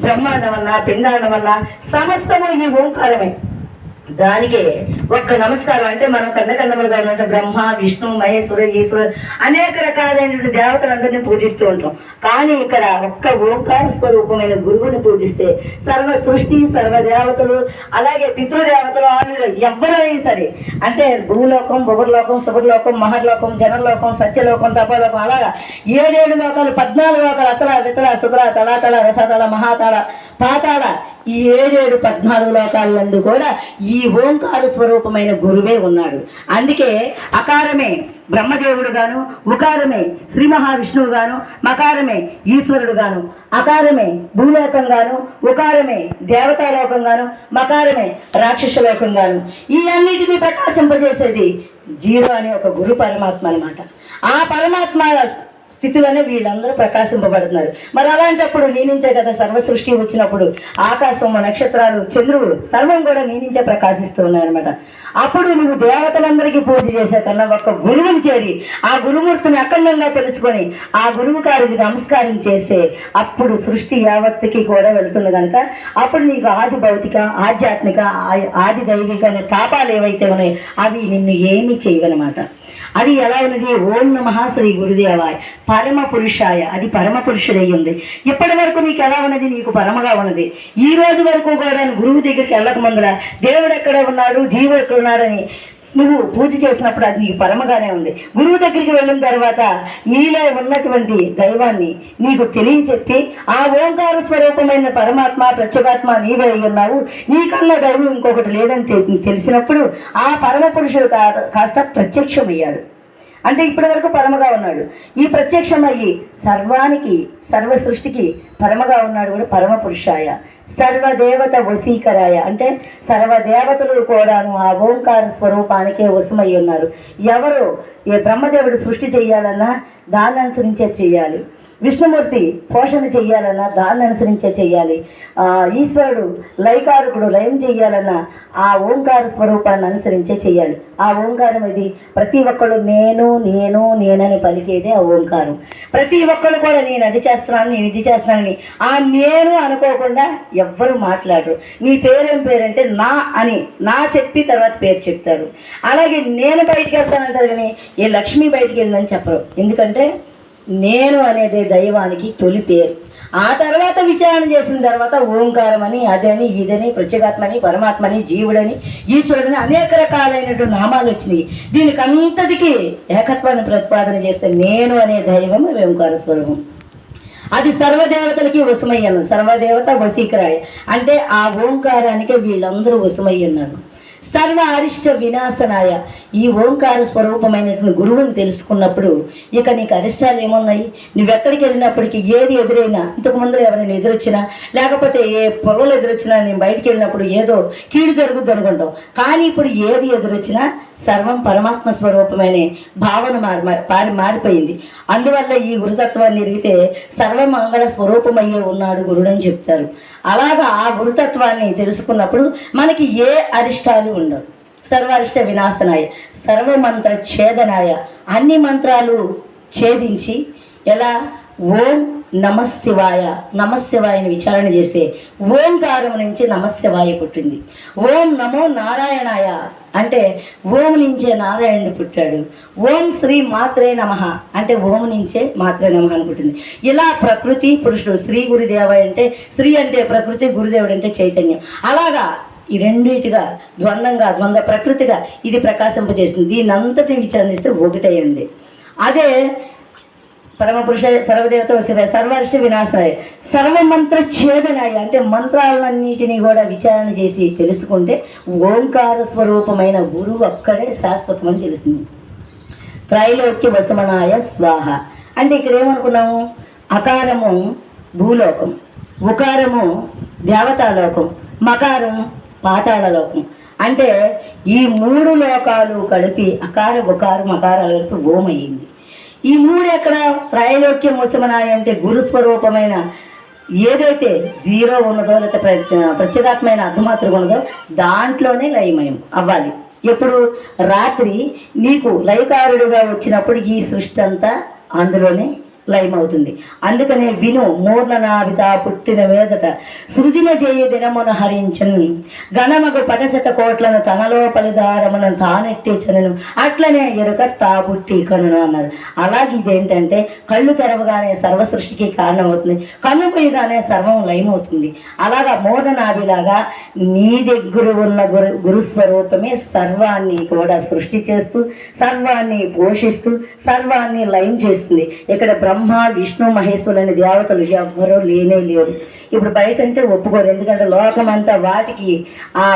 బ్రహ్మాండం వల్ల పిండాండం వల్ల సమస్తము ఈ ఓంకారమే. దానికే ఒక్క నమస్కారం అంటే మనం కన్నకన్నములుగా ఉన్నట్టు బ్రహ్మ విష్ణు మహేశ్వర ఈశ్వరు అనేక రకాలైనటువంటి దేవతలందరినీ పూజిస్తూ ఉంటాం. కానీ ఇక్కడ ఒక్క ఓంకార స్వరూపమైన గురువుని పూజిస్తే సర్వ సృష్టి సర్వ దేవతలు అలాగే పితృదేవతలు ఆయుడు ఎవరైనా సరే అంటే భూలోకం బొగుర్లోకం శుభర్లోకం మహర్లోకం జనలోకం సత్యలోకం తపలోకం అలాగా ఏడేడు లోకాలు పద్నాలుగు లోకాలు అతల వితల సుతల తల రసతల మహాతల పాతాళ ఈ ఏడేడు పద్నాలుగు లోకాలందు కూడా ఈ ఓంకార స్వరూపమైన గురువే ఉన్నాడు. అందుకే అకారమే బ్రహ్మదేవుడు గాను ఉకారమే శ్రీ మహావిష్ణువు గాను మకారమే ఈశ్వరుడు గాను అకారమే భూలోకం గాను ఉకారమే దేవతాలోకం గాను మకారమే రాక్షసలోకం గాను ఈ అన్నిటినీ ప్రకాశింపజేసేది జీరో అనే ఒక గురు పరమాత్మ అన్నమాట. ఆ పరమాత్మ స్థితిలోనే వీళ్ళందరూ ప్రకాశింపబడుతున్నారు. మరి అలాంటప్పుడు నీ నుంచే కదా సర్వ సృష్టి వచ్చినప్పుడు ఆకాశం నక్షత్రాలు చంద్రుడు సర్వం కూడా నీ నుంచే ప్రకాశిస్తూ ఉన్నాయన్నమాట. అప్పుడు నువ్వు దేవతలందరికీ పూజ చేసే కన్నా ఒక్క గురువుని చేరి ఆ గురుమూర్తిని అఖండంగా తెలుసుకొని ఆ గురువు గారికి నమస్కారం చేస్తే అప్పుడు సృష్టి యావత్తుకి కూడా వెళుతుంది కనుక అప్పుడు నీకు ఆది భౌతిక ఆధ్యాత్మిక ఆది దైవిక అనే తాపాలు ఏవైతే ఉన్నాయో అవి నిన్ను ఏమి చేయవన్నమాట. అది ఎలా ఉన్నది? ఓం నమ శ్రీ గురుదేవాయ్. పరమ పురుషాయ. అది పరమ పురుషుడై ఉంది. ఇప్పటి వరకు నీకు ఎలా ఉన్నది? నీకు పరమగా ఉన్నది. ఈ రోజు వరకు కూడా గురువు దగ్గరికి వెళ్ళక ముందర దేవుడు ఎక్కడ ఉన్నాడు? జీవుడు ఎక్కడ ఉన్నాడని నువ్వు పూజ చేసినప్పుడు అది నీకు పరమగానే ఉంది. గురువు దగ్గరికి వెళ్ళిన తర్వాత నీలో ఉన్నటువంటి దైవాన్ని నీకు తెలియచెప్పి ఆ ఓంకార స్వరూపమైన పరమాత్మ ప్రత్యేగాత్మ నీవే ఉన్నావు. నీకన్నా దైవం ఇంకొకటి లేదని తెలిసినప్పుడు ఆ పరమ పురుషుడు కా- కాస్త ప్రత్యక్షమయ్యాడు. అంటే ఇప్పటి వరకు పరమగా ఉన్నాడు. ఈ ప్రత్యక్షమయ్యి సర్వానికి సర్వ సృష్టికి పరమగా ఉన్నాడు కూడా పరమ పురుషాయ సర్వదేవత వశీకరాయ. అంటే సర్వదేవతలు కూడాను ఆ ఓంకార స్వరూపానికే వశమై ఉన్నారు. ఎవరు ఏ బ్రహ్మదేవుడు సృష్టి చేయాలన్నా దాని అనుసరించే చెయ్యాలి. విష్ణుమూర్తి పోషణ చెయ్యాలన్నా దాన్ని అనుసరించే చెయ్యాలి. ఈశ్వరుడు లయకారకుడు లయం చెయ్యాలన్నా ఆ ఓంకార స్వరూపాన్ని అనుసరించే చెయ్యాలి. ఆ ఓంకారం ఇది ప్రతి ఒక్కడు నేను నేను నేనని పలికేదే ఆ ఓంకారం. ప్రతి ఒక్కరు కూడా నేను అది చేస్తున్నాను నేను ఇది చేస్తున్నానని ఆ నేను అనుకోకుండా ఎవ్వరు మాట్లాడరు. నీ పేరేం పేరంటే నా అని నా చెప్పి తర్వాత పేరు చెప్తారు. అలాగే నేను బయటికి వెళ్తానంటారు కానీ ఏ లక్ష్మి బయటికి వెళ్ళిందని చెప్పరు. ఎందుకంటే నేను అనేది దైవానికి తొలి పేరు. ఆ తర్వాత విచారణ చేసిన తర్వాత ఓంకారం అని అదని ఇదని ప్రత్యేగాత్మని పరమాత్మని జీవుడని ఈశ్వరుడని అనేక రకాలైనటువంటి నామాలు వచ్చినాయి. దీనికి అంతటికీ ఏకత్వాన్ని ప్రతిపాదన చేస్తే నేను అనే దైవం ఓంకార స్వరూపం. అది సర్వదేవతలకి వశమయ్యను సర్వదేవత వసీకరాయ అంటే ఆ ఓంకారానికి వీళ్ళందరూ వశమయ్యున్నారు సర్వ అరిష్ట వినాశనాయ. ఈ ఓంకార స్వరూపమైనటువంటి గురువుని తెలుసుకున్నప్పుడు ఇక నీకు అరిష్టాలు ఏమున్నాయి? నువ్వెక్కడికి వెళ్ళినప్పటికీ ఏది ఎదురైనా ఇంతకు ముందు ఎవరైనా ఎదురొచ్చినా లేకపోతే ఏ పొరలు ఎదురొచ్చినా నేను బయటికి వెళ్ళినప్పుడు ఏదో కీడు జరుగుద్ది అనుకుంటావు కానీ ఇప్పుడు ఏది ఎదురొచ్చినా సర్వం పరమాత్మ స్వరూపమైన భావన మారి మారి మారిపోయింది. అందువల్ల ఈ గురుతత్వాన్ని ఎరిగితే సర్వమంగళ స్వరూపమయ్యే ఉన్నాడు గురుడని చెప్తారు. అలాగా ఆ గురుతత్వాన్ని తెలుసుకున్నప్పుడు మనకి ఏ అరిష్టాలు ఉండవు సర్వారిష్ట వినాశనాయ సర్వమంత్ర ఛేదనాయ. అన్ని మంత్రాలు ఛేదించి ఎలా? ఓం నమశివాయ నమశివాయని విచారణ చేస్తే ఓంకారం నుంచి నమశివాయ పుట్టింది. ఓం నమో నారాయణాయ అంటే ఓం నుంచే నారాయణుడు పుట్టాడు. ఓం శ్రీ మాత్రే నమ అంటే ఓం నుంచే మాత్రే నమ అని పుట్టింది. ఇలా ప్రకృతి పురుషుడు శ్రీ గురుదేవ అంటే శ్రీ అంటే ప్రకృతి గురుదేవుడు అంటే చైతన్యం. అలాగా ఈ రెండింటిగా ద్వంద్వంగా ద్వంద్వ ప్రకృతిగా ఇది ప్రకాశింపజేస్తుంది దీని అంతటిని విచారణిస్తే ఒకటైంది అదే పరమపురుష సర్వదేవత వసిన సర్వరిష్ట వినాశాయ సర్వమంత్ర ఛేదనాయ అంటే మంత్రాలన్నిటినీ కూడా విచారణ చేసి తెలుసుకుంటే ఓంకార స్వరూపమైన గురువు అక్కడే శాశ్వతమని తెలుస్తుంది. త్రైలోక్య వసమనాయ స్వాహ. అంటే ఇక్కడ ఏమనుకున్నాము? అకారము భూలోకం ఉకారము దేవతాలోకం మకారం పాతాళలోకం. అంటే ఈ మూడు లోకాలు కలిపి అకార ఉకార మకారాలు కలిపి భూమయ్యింది. ఈ మూడు ఎక్కడ త్రైలోక్యం ముసమనాయ అంటే స్వరూపమైన ఏదైతే జీరో ఉన్నదో లేకపోతే ప్ర- ప్రత్యేగాత్మైన ఉన్నదో దాంట్లోనే లయమయం అవ్వాలి. ఎప్పుడు? రాత్రి నీకు లయకారుడుగా వచ్చినప్పుడు ఈ సృష్టి అంతా అందులోనే లయమవుతుంది. అందుకనే విను మూర్ణనాభిత పుట్టిన మీదట సృజన చేయు దినమున హరించను. గణమగు పదశత కోట్లను తనలో పలిదారమున తానెట్టించను అట్లనే ఎరుక తా పుట్టి కనును అన్నారు అలాగే ఇదేంటంటే కళ్ళు తెరవగానే సర్వ సృష్టికి కారణమవుతుంది. కన్ను పోయగానే సర్వం లయమవుతుంది. అలాగా మూర్ణనాభిలాగా నీ దగ్గర ఉన్న గురు గురుస్వరూపమే సర్వాన్ని కూడా సృష్టి చేస్తూ సర్వాన్ని పోషిస్తూ సర్వాన్ని లయం చేస్తుంది. ఇక్కడ బ్రహ్మ బ్రహ్మ విష్ణు మహేశ్వరులు అనే దేవతలు ఎవ్వరూ లేనే లేరు. ఇప్పుడు బయట అంటే ఒప్పుకోరు. ఎందుకంటే లోకమంతా వాటికి ఆ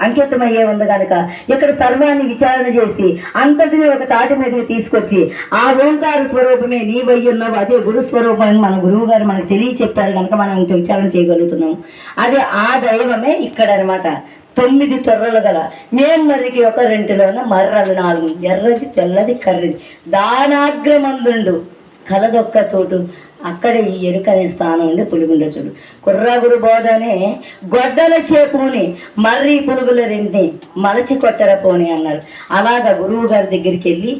అంకితమయ్యే ఉంది కనుక ఇక్కడ సర్వాన్ని విచారణ చేసి అంతటినీ ఒక తాటి మీదకి తీసుకొచ్చి ఆ ఓంకార స్వరూపమే నీ ఉన్నావు అదే గురు స్వరూపం అని మన గురువు గారు మనకు తెలియచెప్పారు కనుక మనం ఇంత విచారణ చేయగలుగుతున్నాం అదే ఆ దైవమే ఇక్కడ అనమాట తొమ్మిది తొర్రలు గల మేమ్మరికి ఒక రెంటిలోన మర్రలు నాలుగు. ఎర్రది తెల్లది కర్రది. దానాగ్రమందుండు. కలదొక్క తోటు అక్కడ ఈ ఎరుకనే స్థానం ఉండి పులుగుండ చూడు. కుర్రాగురు బోధనే గొడ్డల చేపుని మర్రి పులుగుల రెండిని మలచి కొట్టర పోని అన్నారు. అలాగా గురువు గారి దగ్గరికి వెళ్ళి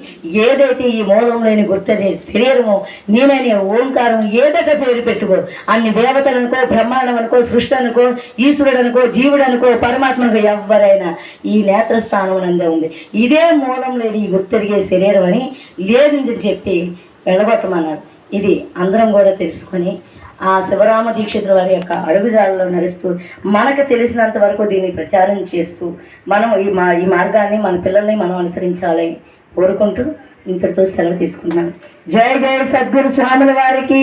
ఏదైతే ఈ మూలం లేని గుర్తనే శరీరమో నేననే ఓంకారం ఏదట పేరు పెట్టుకో అన్ని దేవతలు అనుకో బ్రహ్మాండం అనుకో సృష్టి అనుకో ఈశ్వరుడు అనుకో జీవుడు అనుకో పరమాత్మ అనుకో ఎవరైనా ఈ నేత్రస్థానం నందే ఉంది. ఇదే మూలం లేని ఈ గుర్తెరిగే శరీరం అని లేదని చెప్పి వెళ్ళగొట్టమన్నారు ఇది అందరం కూడా తెలుసుకొని ఆ శివరామ దీక్షితుల వారి యొక్క అడుగుజాడలో నడుస్తూ మనకు తెలిసినంత వరకు దీన్ని ప్రచారం చేస్తూ మనం ఈ మా ఈ మార్గాన్ని మన పిల్లల్ని మనం అనుసరించాలని కోరుకుంటూ ఇంతటితో సెలవు తీసుకున్నాను జై జయ సద్గురు స్వాముల వారికి.